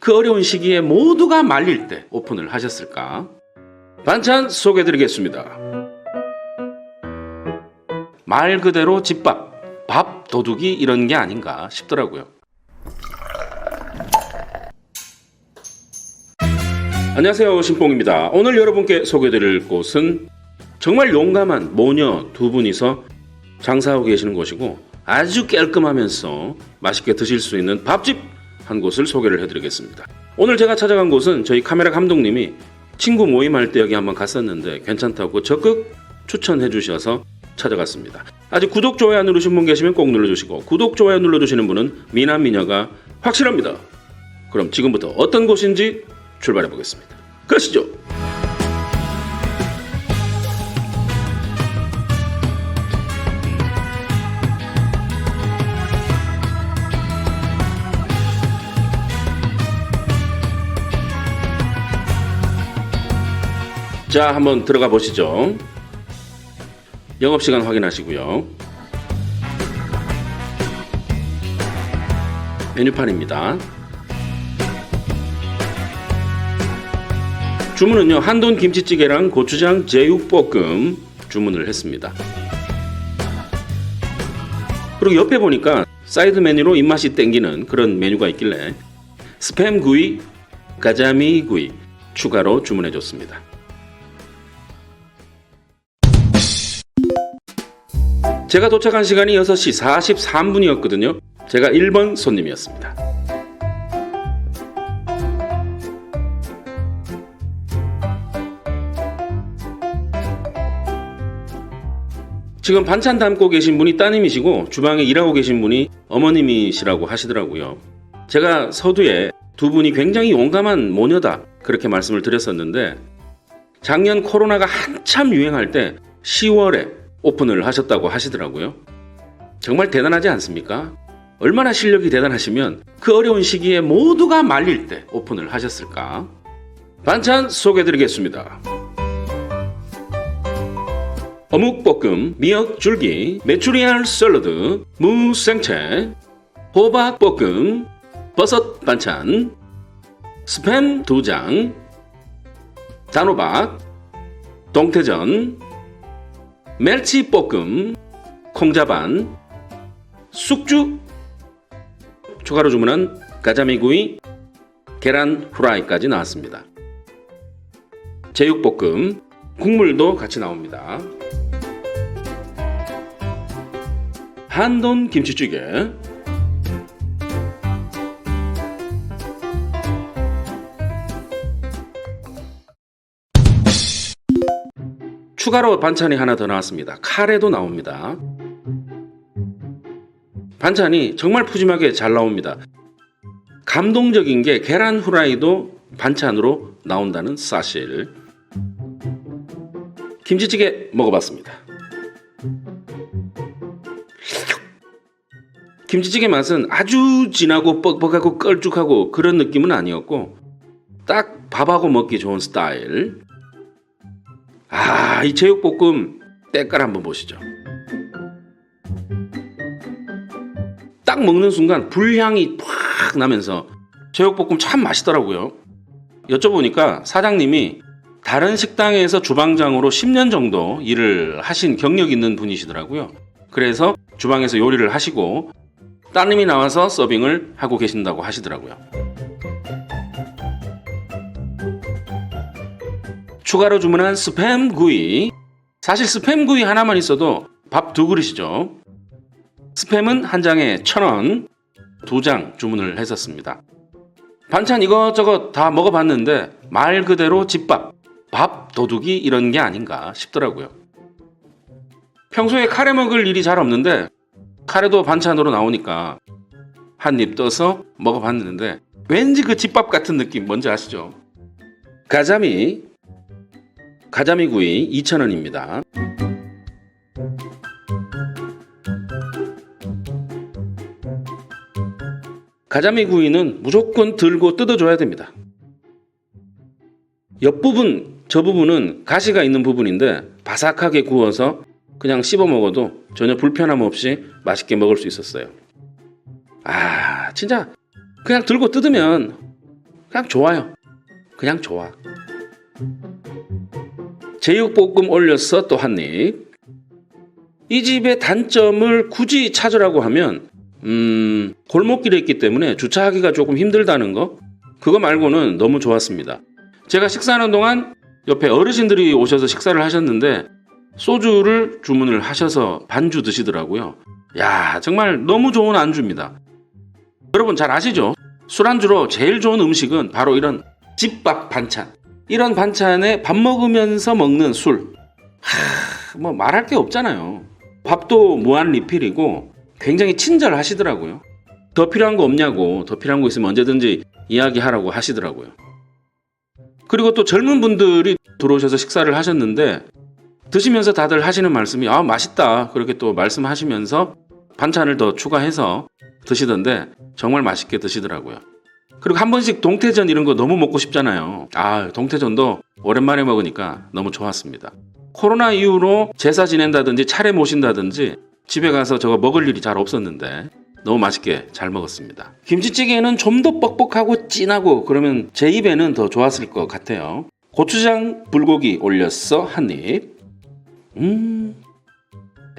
그 어려운 시기에 모두가 말릴 때 오픈을 하셨을까? 반찬 소개드리겠습니다. 말 그대로 집밥, 밥 도둑이 이런 게 아닌가 싶더라고요. 안녕하세요 신봉입니다. 오늘 여러분께 소개드릴 곳은 정말 용감한 모녀 두 분이서 장사하고 계시는 곳이고 아주 깔끔하면서 맛있게 드실 수 있는 밥집 한 곳을 소개를 해드리겠습니다. 오늘 제가 찾아간 곳은 저희 카메라 감독님이 친구 모임할 때 여기 한번 갔었는데 괜찮다고 적극 추천해 주셔서 찾아갔습니다. 아직 구독, 좋아요 안 누르신 분 계시면 꼭 눌러주시고 구독, 좋아요 눌러주시는 분은 미남 미녀가 확실합니다. 그럼 지금부터 어떤 곳인지 출발해 보겠습니다. 가시죠. 자, 한번 들어가 보시죠. 영업 시간 확인하시고요. 메뉴판입니다. 주문은요 한돈 김치찌개랑 고추장 제육볶음 주문을 했습니다. 그리고 옆에 보니까 사이드 메뉴로 입맛이 땡기는 그런 메뉴가 있길래 스팸 구이, 가자미 구이 추가로 주문해 줬습니다. 제가 도착한 시간이 6시 43분이었거든요. 제가 1번 손님이었습니다. 지금 반찬 담고 계신 분이 따님이시고 주방에 일하고 계신 분이 어머님이시라고 하시더라고요. 제가 서두에 두 분이 굉장히 용감한 모녀다 그렇게 말씀을 드렸었는데 작년 코로나가 한참 유행할 때 10월에 오픈을 하셨다고 하시더라고요. 정말 대단하지 않습니까? 얼마나 실력이 대단하시면 그 어려운 시기에 모두가 말릴 때 오픈을 하셨을까? 반찬 소개드리겠습니다. 어묵볶음, 미역 줄기, 메추리알 샐러드, 무 생채, 호박볶음, 버섯 반찬, 스팸 두 장, 단호박, 동태전, 멸치볶음, 콩자반, 쑥주, 추가로 주문한 가자미구이, 계란 후라이까지 나왔습니다. 제육볶음, 국물도 같이 나옵니다. 한돈 김치찌개, 추가로 반찬이 하나 더 나왔습니다. 카레도 나옵니다. 반찬이 정말 푸짐하게 잘 나옵니다. 감동적인 게 계란 후라이도 반찬으로 나온다는 사실. 김치찌개 먹어봤습니다. 김치찌개 맛은 아주 진하고 뻑뻑하고 껄쭉하고 그런 느낌은 아니었고 딱 밥하고 먹기 좋은 스타일. 아, 이 제육볶음 때깔 한번 보시죠. 딱 먹는 순간 불향이 팍 나면서 제육볶음 참 맛있더라고요. 여쭤보니까 사장님이 다른 식당에서 주방장으로 10년 정도 일을 하신 경력 있는 분이시더라고요. 그래서 주방에서 요리를 하시고 따님이 나와서 서빙을 하고 계신다고 하시더라고요. 추가로 주문한 스팸 구이. 사실 스팸 구이 하나만 있어도 밥 두 그릇이죠. 스팸은 한 장에 천 원, 두 장 주문을 했었습니다. 반찬 이것저것 다 먹어봤는데 말 그대로 집밥, 밥 도둑이 이런 게 아닌가 싶더라고요. 평소에 카레 먹을 일이 잘 없는데 카레도 반찬으로 나오니까 한 입 떠서 먹어봤는데 왠지 그 집밥 같은 느낌 뭔지 아시죠? 가자미 가자미 구이 2,000원입니다. 가자미 구이는 무조건 들고 뜯어줘야 됩니다. 옆부분, 저 부분은 가시가 있는 부분인데 바삭하게 구워서 그냥 씹어 먹어도 전혀 불편함 없이 맛있게 먹을 수 있었어요. 아, 진짜 그냥 들고 뜯으면 그냥 좋아요. 그냥 좋아. 제육볶음 올려서 또 한 입. 이 집의 단점을 굳이 찾으라고 하면 음, 골목길에 있기 때문에 주차하기가 조금 힘들다는 거. 그거 말고는 너무 좋았습니다. 제가 식사하는 동안 옆에 어르신들이 오셔서 식사를 하셨는데 소주를 주문을 하셔서 반주 드시더라고요. 야, 정말 너무 좋은 안주입니다. 여러분 잘 아시죠? 술안주로 제일 좋은 음식은 바로 이런 집밥 반찬. 이런 반찬에 밥 먹으면서 먹는 술. 하, 뭐 말할 게 없잖아요. 밥도 무한 리필이고 굉장히 친절하시더라고요. 더 필요한 거 없냐고, 더 필요한 거 있으면 언제든지 이야기하라고 하시더라고요. 그리고 또 젊은 분들이 들어오셔서 식사를 하셨는데 드시면서 다들 하시는 말씀이 아 맛있다 그렇게 또 말씀하시면서 반찬을 더 추가해서 드시던데 정말 맛있게 드시더라고요. 그리고 한 번씩 동태전 이런 거 너무 먹고 싶잖아요. 아 동태전도 오랜만에 먹으니까 너무 좋았습니다. 코로나 이후로 제사 지낸다든지 차례 모신다든지 집에 가서 저거 먹을 일이 잘 없었는데 너무 맛있게 잘 먹었습니다. 김치찌개는 좀 더 뻑뻑하고 진하고 그러면 제 입에는 더 좋았을 것 같아요. 고추장 불고기 올렸어 한 입. 음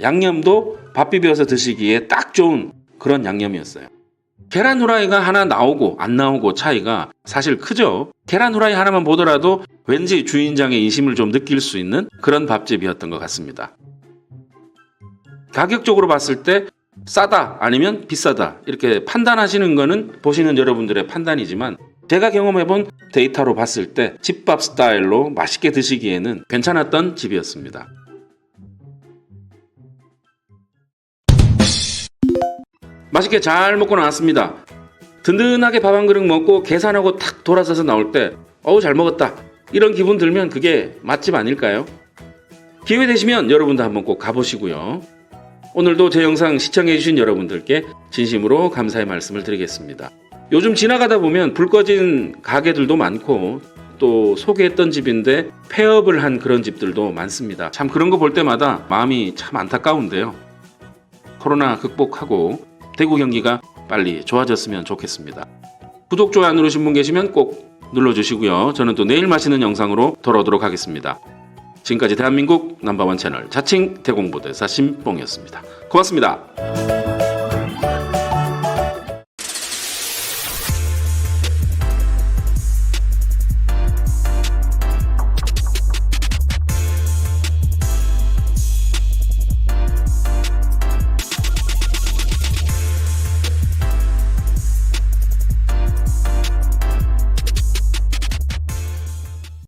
양념도 밥 비벼서 드시기에 딱 좋은 그런 양념이었어요. 계란 후라이가 하나 나오고 안 나오고 차이가 사실 크죠. 계란 후라이 하나만 보더라도 왠지 주인장의 인심을 좀 느낄 수 있는 그런 밥집이었던 것 같습니다. 가격적으로 봤을 때 싸다 아니면 비싸다 이렇게 판단하시는 거는 보시는 여러분들의 판단이지만 제가 경험해본 데이터로 봤을 때 집밥 스타일로 맛있게 드시기에는 괜찮았던 집이었습니다. 맛있게 잘 먹고 나왔습니다. 든든하게 밥 한 그릇 먹고 계산하고 탁 돌아서서 나올 때 어우 잘 먹었다 이런 기분 들면 그게 맛집 아닐까요? 기회 되시면 여러분도 한번 꼭 가보시고요. 오늘도 제 영상 시청해주신 여러분들께 진심으로 감사의 말씀을 드리겠습니다. 요즘 지나가다 보면 불 꺼진 가게들도 많고 또 소개했던 집인데 폐업을 한 그런 집들도 많습니다. 참 그런 거 볼 때마다 마음이 참 안타까운데요. 코로나 극복하고 대구 경기가 빨리 좋아졌으면 좋겠습니다. 구독, 좋아요 안 누르신 분 계시면 꼭 눌러주시고요. 저는 또 내일 맛있는 영상으로 돌아오도록 하겠습니다. 지금까지 대한민국 넘버원 채널 자칭 대공보대사 신봉이었습니다. 고맙습니다.